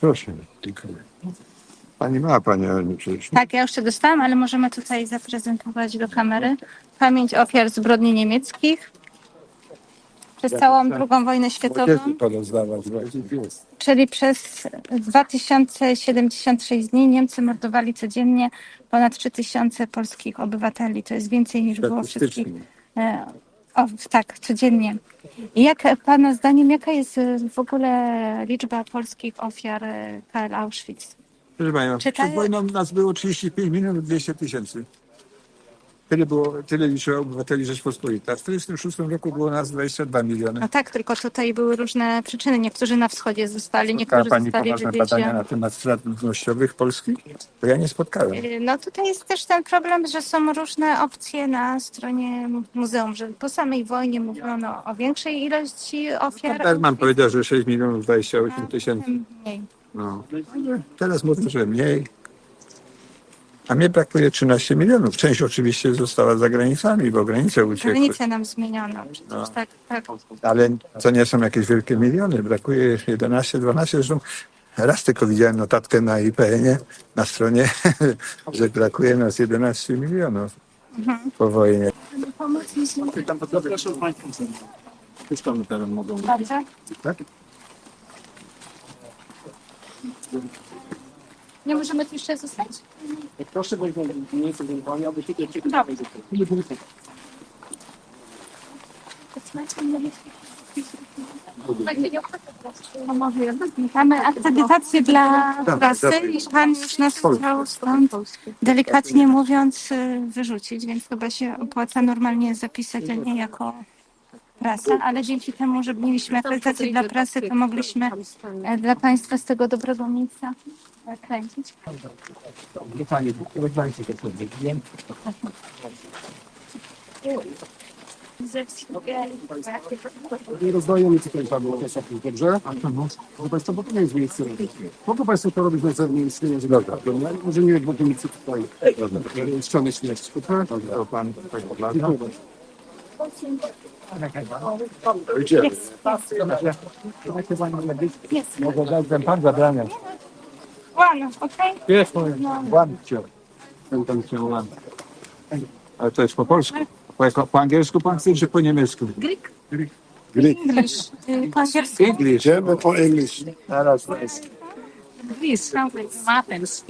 Proszę, dziękuję. Pani ma, pani, ale nie przecież. Tak, ja już się dostałam, ale możemy tutaj zaprezentować do kamery. Pamięć ofiar zbrodni niemieckich przez całą II wojnę światową, jest. czyli przez 2076 dni Niemcy mordowali codziennie ponad 3000 polskich obywateli. To jest więcej niż było wszystkich. Statystycznie. E, O, tak, codziennie. I jak Pana zdaniem, jaka jest e, w ogóle liczba polskich ofiar e, KL Auschwitz? Proszę Czy przed wojną nas było 35 milionów 200 tysięcy. Tyle, było, tyle liczyło obywateli Rzeczpospolita. W 1946 roku było nas 22 miliony. No tak, tylko tutaj były różne przyczyny. Niektórzy na wschodzie zostali, niektórzy Pani zostali poważne wywiezieni. badania na temat strat ludnościowych Polski? To ja nie spotkałem. E, No tutaj jest też ten problem, że są różne opcje na stronie muzeum, że po samej wojnie mówiono o większej ilości ofiar. Berman powiedział, że 6 milionów 28 a tysięcy. mniej. No. Teraz mówię, że mniej. A mnie brakuje 13 milionów. Część oczywiście została za granicami, bo granice uciekły. Granice nam zmieniono. Przecież No. tak, tak. Ale to nie są jakieś wielkie miliony. Brakuje 11, 12. Zresztą raz tylko widziałem notatkę na IPN-ie, na stronie, że brakuje nas 11 milionów po wojnie. Zapraszam Państwa. Puszczamy teren mogą. Tak? Nie możemy tu jeszcze zostać? Proszę na miejsce zajmowania, aby się ciekawe. Mamy akredytację dla Tak, prasy tak. i pan już nas chciał stąd delikatnie mówiąc y, wyrzucić, więc chyba się opłaca normalnie zapisać, a nie jako prasa, ale dzięki temu, że mieliśmy akredytację dla prasy, to mogliśmy e, dla państwa z tego dobrego miejsca e, kręcić. Nie rozdajemy tutaj panu okresów, dobrze? Proszę Państwa, bo to nie jest miejsce. Mogą Państwo to robić na zewnątrz, nie jest dobra. Może nie w miejscu tutaj. e, Ściany śmierci. Tak? To pan tak ogląda? Dziękuję bardzo. Mogę pan zabrania. One, okej? Jest, One tam cię one. Ale to jest po polsku. Po, po angielsku pan chce, czy po niemiecku? Greek? Greek. English. Y, Po angielsku? English. Idziemy po English. Teraz jest. Greece, Athens.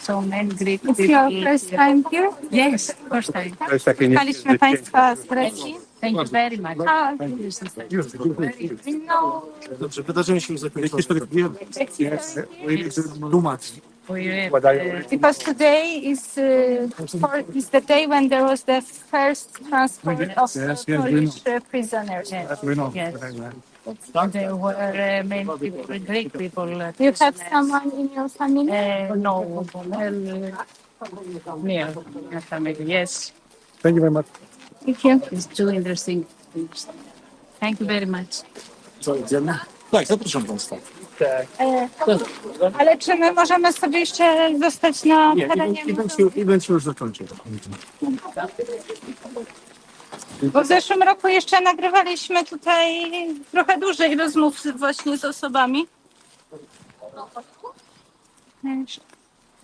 So many Greek It's your first time here? Yes, first time. Szukaliśmy państwa z Grecji. Thank you very much. A, no, Dobrze, wydarzenie się już zakończyło. Tłumacz. We, uh, because today is uh, for, is the day when there was the first transport of uh, yes, we Polish uh, prisoners. yes, We know. yes. There were uh, many people, Greek people. Uh, You have prisoners. someone in your family? Uh, no, uh, near my family. Yes, Thank you very much. Thank you. it's too interesting. Thank you very much. Co, idziemy? Tak, zapraszam Państwa. E, ale czy my możemy sobie jeszcze zostać na Nie, terenie? event się już zakończył. Bo w zeszłym roku jeszcze nagrywaliśmy tutaj trochę dłużej rozmów z- właśnie z osobami.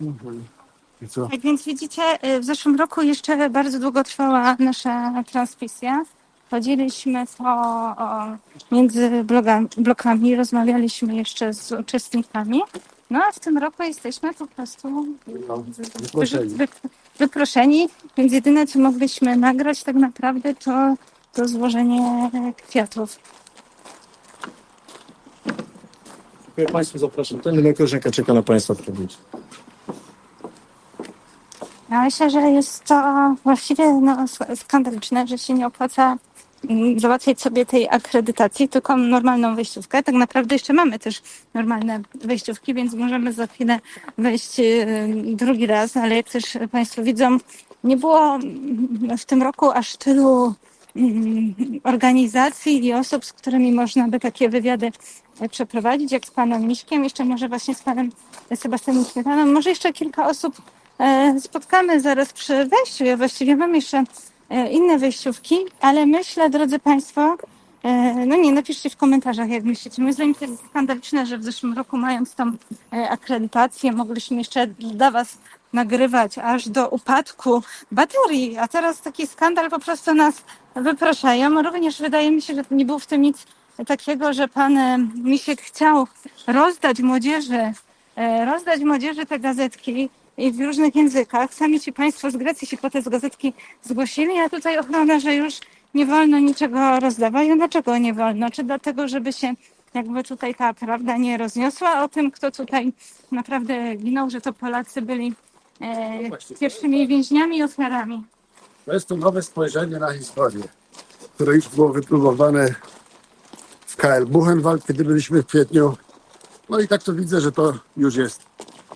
I co? Tak więc widzicie, y, w zeszłym roku jeszcze bardzo długo trwała nasza transmisja. Chodziliśmy po, o, między blogami, blokami, rozmawialiśmy jeszcze z uczestnikami. No a w tym roku jesteśmy po prostu Wyproszeni. wy, wyproszeni, więc jedyne co mogliśmy nagrać tak naprawdę to, to złożenie kwiatów. Dziękuję Państwu, zapraszam. Ten koleżanka czeka na Państwa odpowiedź. Ja myślę, że jest to właściwie no, sk- skandaliczne, że się nie opłaca mm, załatwiać sobie tej akredytacji, tylko normalną wejściówkę. Tak naprawdę jeszcze mamy też normalne wejściówki, więc możemy za chwilę wejść y, drugi raz, ale jak też Państwo widzą, nie było mm, w tym roku aż tylu mm, organizacji i osób, z którymi można by takie wywiady e, przeprowadzić, jak z panem Miśkiem, jeszcze może właśnie z panem Sebastianem Śmietaną, może jeszcze kilka osób spotkamy zaraz przy wejściu. Ja właściwie mam jeszcze e, inne wejściówki, ale myślę, drodzy Państwo, E, No nie, napiszcie w komentarzach, jak myślicie. Moim zdaniem to jest skandaliczne, że w zeszłym roku mając tą e, akredytację, mogliśmy jeszcze dla Was nagrywać aż do upadku baterii, a teraz taki skandal po prostu nas wypraszają. Również wydaje mi się, że nie było w tym nic takiego, że Pan e, Misiek chciał rozdać młodzieży, e, rozdać młodzieży te gazetki i w różnych językach. Sami ci Państwo z Grecji się po te gazetki zgłosili, a tutaj ochrona, że już nie wolno niczego rozdawać. A dlaczego nie wolno? Czy dlatego, żeby się jakby tutaj ta prawda nie rozniosła o tym, kto tutaj naprawdę ginął, że to Polacy byli e, pierwszymi więźniami i ofiarami. To jest to nowe spojrzenie na historię, które już było wypróbowane w KL Buchenwald, kiedy byliśmy w kwietniu. No i tak to widzę, że to już jest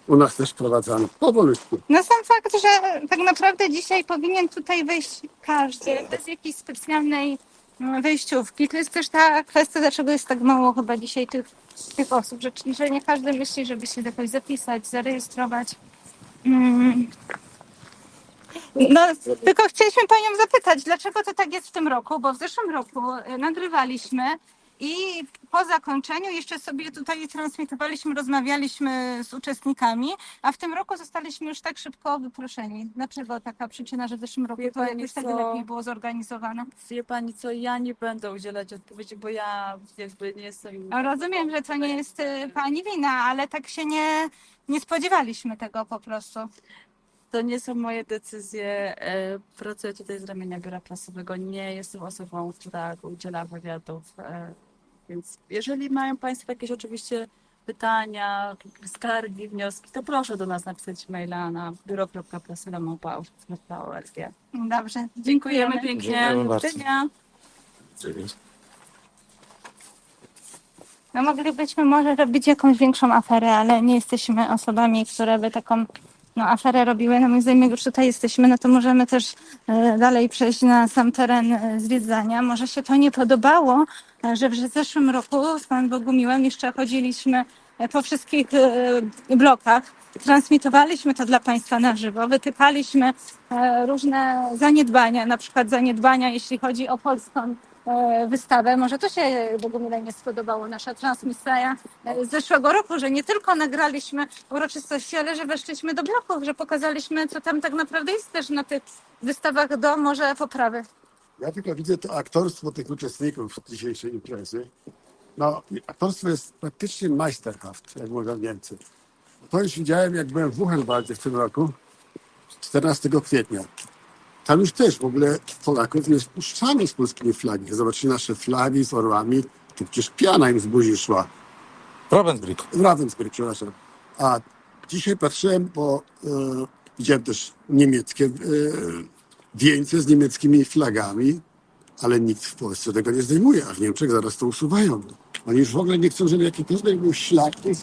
u nas też wprowadzane. Powolutku. No sam fakt, że tak naprawdę dzisiaj powinien tutaj wejść każdy, bez jakiejś specjalnej mm, wejściówki. To jest też ta kwestia, dlaczego jest tak mało chyba dzisiaj tych, tych osób, że, że nie każdy myśli, żeby się jakoś zapisać, zarejestrować. Mm. No, tylko chcieliśmy Panią zapytać, dlaczego to tak jest w tym roku, bo w zeszłym roku e, nagrywaliśmy i po zakończeniu jeszcze sobie tutaj transmitowaliśmy, rozmawialiśmy z uczestnikami, a w tym roku zostaliśmy już tak szybko wyproszeni. Dlaczego taka przyczyna, że w zeszłym roku Wie to pani jakoś tak co? lepiej było zorganizowane? Wie pani co, ja nie będę udzielać odpowiedzi, bo ja jakby nie jestem... A Rozumiem, że to nie jest y, Pani wina, ale tak się nie, nie spodziewaliśmy tego po prostu. To nie są moje decyzje. e, Pracuję tutaj z ramienia biura prasowego. Nie jestem osobą, która udziela wywiadów. e, Więc jeżeli mają Państwo jakieś oczywiście pytania, skargi, wnioski, to proszę do nas napisać maila na biuro.prasylamałpa.org. Dobrze, Dziękujemy pięknie. Dziękujemy Do bardzo. widzenia. No moglibyśmy może robić jakąś większą aferę, ale nie jesteśmy osobami, które by taką no, aferę robiły. No moim zdaniem, jak już tutaj jesteśmy, no to możemy też e, dalej przejść na sam teren e, zwiedzania. Może się to nie podobało, e, że w zeszłym roku z Panem Bogumiłem jeszcze chodziliśmy po wszystkich blokach. Transmitowaliśmy to dla Państwa na żywo, wytykaliśmy e, różne zaniedbania, na przykład zaniedbania, jeśli chodzi o polską wystawę. Może to się Bogumile nie spodobało, nasza transmisja e, z zeszłego roku, że nie tylko nagraliśmy uroczystości, ale że weszliśmy do bloków, że pokazaliśmy, co tam tak naprawdę jest też na tych wystawach do może poprawy. Ja tylko widzę to aktorstwo tych uczestników dzisiejszej imprezy. No, aktorstwo jest praktycznie Meisterhaft, jak mówią Niemcy. To już widziałem, jak byłem w Buchenwaldzie w tym roku, 14 kwietnia. Tam już też w ogóle Polaków nie spuszczano z polskimi flagi. Zobaczyli nasze flagi z orłami, to przecież piana im z buzi szła. Ravensbrück. Ravensbrück, przepraszam. A dzisiaj patrzyłem, bo e, widziałem też niemieckie e, wieńce z niemieckimi flagami, ale nikt w Polsce tego nie zdejmuje, a w Niemczech zaraz to usuwają. Oni już w ogóle nie chcą, żeby jakikolwiek był ślad tej